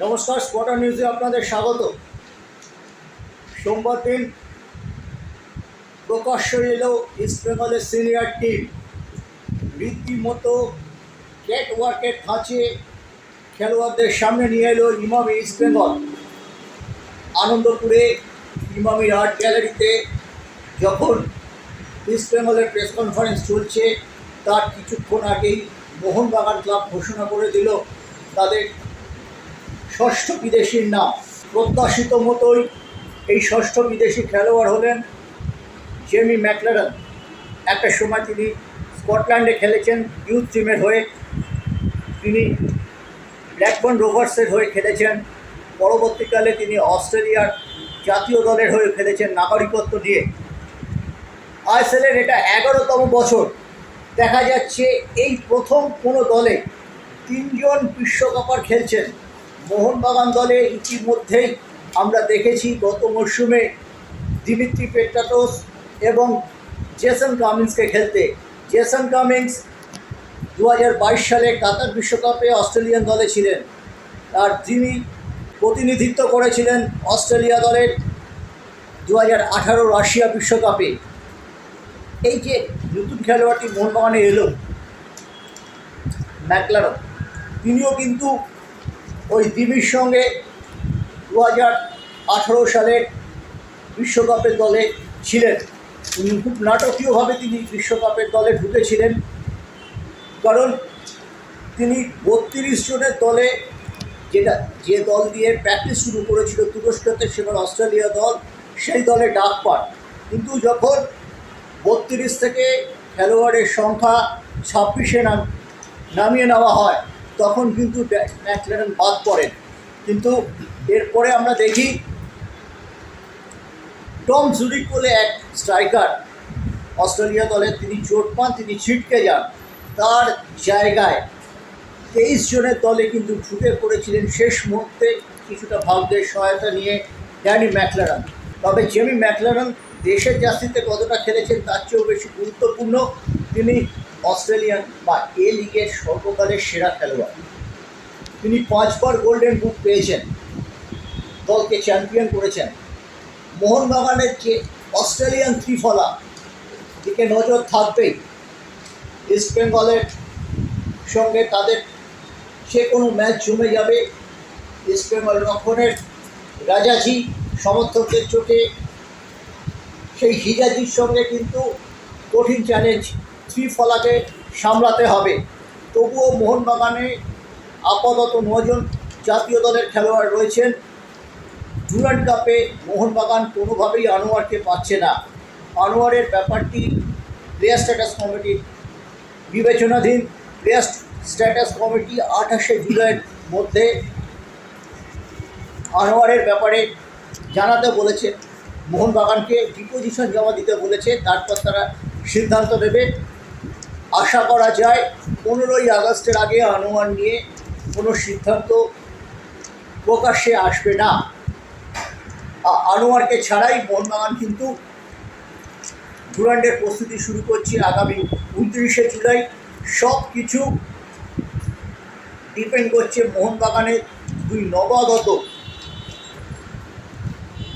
নমস্কার স্পটার নিউজে আপনাদের স্বাগত। সোমবার দিন প্রকাশ্য এলো ইস্ট বেঙ্গলের সিনিয়র টিম রীতিমতো ক্যাট ওয়ার্কের খাঁচে খেলোয়াড়দের সামনে নিয়ে এলো ইমামি ইস্ট বেঙ্গল আনন্দপুরে ইমামি আর্ট গ্যালারিতে যখন ইস্ট বেঙ্গলের প্রেস কনফারেন্স চলছে, তার কিছুক্ষণ আগেই মোহনবাগান ক্লাব ঘোষণা করে দিল তাদের ষষ্ঠ বিদেশির নাম। প্রত্যাশিত মতোই এই ষষ্ঠ বিদেশি খেলোয়াড় হলেন জেমি ম্যাকলারন। একটা সময় তিনি স্কটল্যান্ডে খেলেছেন, ইউথ টিমের হয়ে। তিনি ব্ল্যাকবার্ন রোভার্সের হয়ে খেলেছেন। পরবর্তীকালে তিনি অস্ট্রেলিয়ার জাতীয় দলের হয়ে খেলেছেন নাগরিকত্ব দিয়ে আইএসএলের এটা এগারোতম বছর। দেখা যাচ্ছে এই প্রথম কোনো দলে তিনজন বিশ্বকাপার খেলছেন। মোহনবাগান দলে ইতিমধ্যেই আমরা দেখেছি গত মরশুমে দিমিত্রি পেট্রাটোস এবং জেসন কামিন্সকে খেলতে। জেসন কামিন্স দু সালে কাতার বিশ্বকাপে অস্ট্রেলিয়ান দলে ছিলেন। আর তিনি প্রতিনিধিত্ব করেছিলেন অস্ট্রেলিয়া দলের দু আঠারো রাশিয়া বিশ্বকাপে। এই যে নতুন খেলোয়াড়টি মোহনবাগানে এলো ম্যাকলারন তিনিও কিন্তু ওই দিমির সঙ্গে দু হাজার আঠারো সালের বিশ্বকাপের দলে ছিলেন। খুব নাটকীয়ভাবে তিনি বিশ্বকাপের দলে ঢুকেছিলেন। কারণ তিনি বত্রিশ জনের দলে যেটা, যে দল দিয়ে প্র্যাকটিস শুরু করেছিল তুরস্কতে সেবার অস্ট্রেলিয়া দল, সেই দলে ডাক পান। কিন্তু যখন বত্রিশ থেকে খেলোয়াড়ের সংখ্যা ছাব্বিশে নাম, নামিয়ে নেওয়া হয় তখন কিন্তু ম্যাকলেন বাদ পড়েন কিন্তু এরপরে আমরা দেখি টম জুরিক বলে এক স্ট্রাইকার, অস্ট্রেলিয়া দলে তিনি চোট পান, তিনি ছিটকে যান তার জায়গায়। তেইশ জনের দলে কিন্তু ঢুকে পড়েছিলেন শেষ মুহূর্তে কিছুটা ভাগ্যের সহায়তা নিয়ে ড্যানি ম্যাকলারন। তবে জেমি ম্যাকলারন দেশের জার্সিতে কতটা খেলেছেন তার চেয়েও বেশি গুরুত্বপূর্ণ। তিনি অস্ট্রেলিয়ান বা এ লিগের সর্বকালের সেরা খেলোয়াড়। তিনি পাঁচবার গোল্ডেন বুট পেয়েছেন, দলকে চ্যাম্পিয়ন করেছেন। মোহনবাগানের যে অস্ট্রেলিয়ান ত্রিফলা, দিকে নজর থাকবেই। ইস্ট বেঙ্গলের সঙ্গে তাদের যে কোনো ম্যাচ জমে যাবে। ইস্ট বেঙ্গল রক্ষণের রাজাজি সমর্থকদের চোখে সেই হিজাজির সঙ্গে কিন্তু কঠিন চ্যালেঞ্জ ত্রিফলাকে সামলাতে হবে। তবুও মোহনবাগানে আপাতত নজন জাতীয় দলের খেলোয়াড় রয়েছেন। ডুরান্ড কাপে মোহনবাগান কোনোভাবেই আনোয়ারকে পাচ্ছে না। আনোয়ারের ব্যাপারটি প্লেয়ার স্ট্যাটাস কমিটির বিবেচনাধীন। প্লেয়ার স্ট্যাটাস কমিটি আঠাশে জুলাইয়ের মধ্যে আনোয়ারের ব্যাপারে জানাতে বলেছে। মোহনবাগানকে ডিপোজিশন জমা দিতে বলেছে, তারপর তারা সিদ্ধান্ত নেবে। আশা করা যায় পনেরোই আগস্টের আগে আনোয়ার নিয়ে কোনো সিদ্ধান্ত প্রকাশ্যে আসবে না। আনোয়ারকে ছাড়াই মোহনবাগান কিন্তু ডুরান্ডের প্রস্তুতি শুরু করছে আগামী উনত্রিশে জুলাই। সব কিছু ডিপেন্ড করছে মোহনবাগানের দুই নবাগত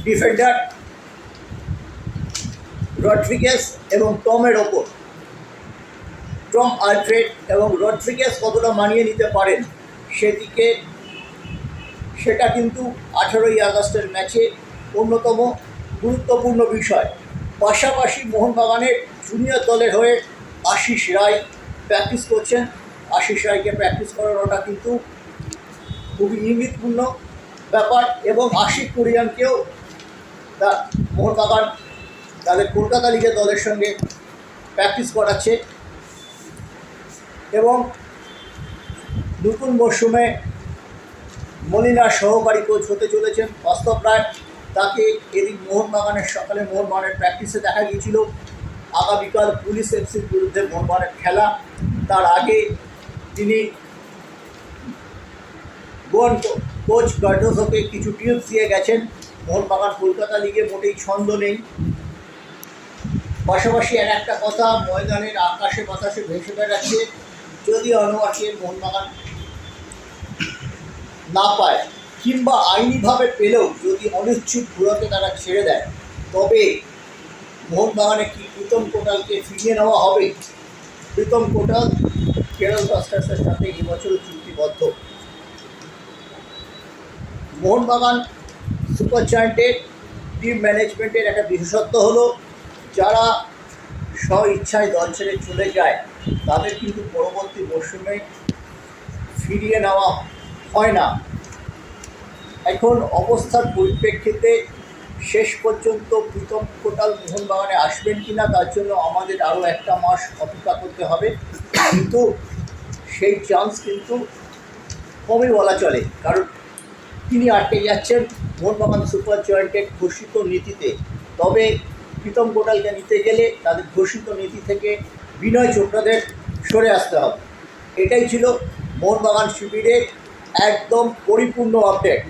ডিফেন্ডার রড্রিগেস এবং টমের ওপর। টম আলফ্রেড এবং রড্রিগেস কতটা মানিয়ে নিতে পারেন সেদিকে, সেটা কিন্তু আঠারোই আগস্টের ম্যাচে অন্যতম গুরুত্বপূর্ণ বিষয়। পাশাপাশি মোহনবাগানের জুনিয়র দলের হয়ে আশিস রায় প্র্যাকটিস করছেন। আশিস রায়কে প্র্যাকটিস করানোটা কিন্তু খুবই ইঙ্গিতপূর্ণ ব্যাপার এবং আশিক কুরিয়ানকেও মোহনবাগান তাদের কলকাতা লিগের দলের সঙ্গে প্র্যাকটিস করাচ্ছে। এবং নতুন মরশুমে মলিনার সহকারী কোচ হতে চলেছেন। বাস্তব রায় তাকে এদিন মোহনবাগানের সকালে মোহনবাগানের প্র্যাকটিসে দেখা গিয়েছিল। আগামীকাল পুলিশ এফসির বিরুদ্ধে মোহনবাগানের খেলা। তার আগে তিনি গোয়ান কোচ গার্ডোসোকে কিছু টিপস দিয়ে গেছেন। মোহনবাগান কলকাতা লিগে মোটেই ছন্দ নেই। পাশাপাশি আর একটা কথা, ময়দানের আকাশে বাতাসে ভেসে বেড়াচ্ছে। যদি আনোয়ারকে মোহনবাগান না পায় কিংবা আইনিভাবে পেলেও যদি অনিচ্ছুক ঘুরাতে তারা ছেড়ে দেয়, তবে মোহনবাগানে কি প্রীতম কোটালকে ফিরিয়ে নেওয়া হবে? প্রীতম কোটাল কেরল ব্লাস্টার্সের সাথে এবছরও চুক্তিবদ্ধ। মোহনবাগান সুপার জায়ান্টের টিম ম্যানেজমেন্টের একটা বিশেষত্ব হলো, যারা স্ব ইচ্ছায় দল ছেড়ে চলে যায়, তাদের কিন্তু পরবর্তী মরশুমে ফিরিয়ে নেওয়া হয় না। এখন অবস্থার পরিপ্রেক্ষিতে শেষ পর্যন্ত প্রীতম কোটাল মোহনবাগানে আসবেন কি না তার জন্য আমাদের আরও একটা মাস অপেক্ষা করতে হবে। কিন্তু সেই চান্স কিন্তু কমই বলা চলে, কারণ তিনি আটকে যাচ্ছেন মোহনবাগান সুপার জয়েন্টের ঘোষিত নীতিতে। তবে প্রীতম কোটালকে নিতে গেলে তাদের ঘোষিত নীতি থেকে বিনয় চোপড়াদের সরে আসতে হবে। এটাই ছিল মোহনবাগান শিবিরের একদম পরিপূর্ণ আপডেট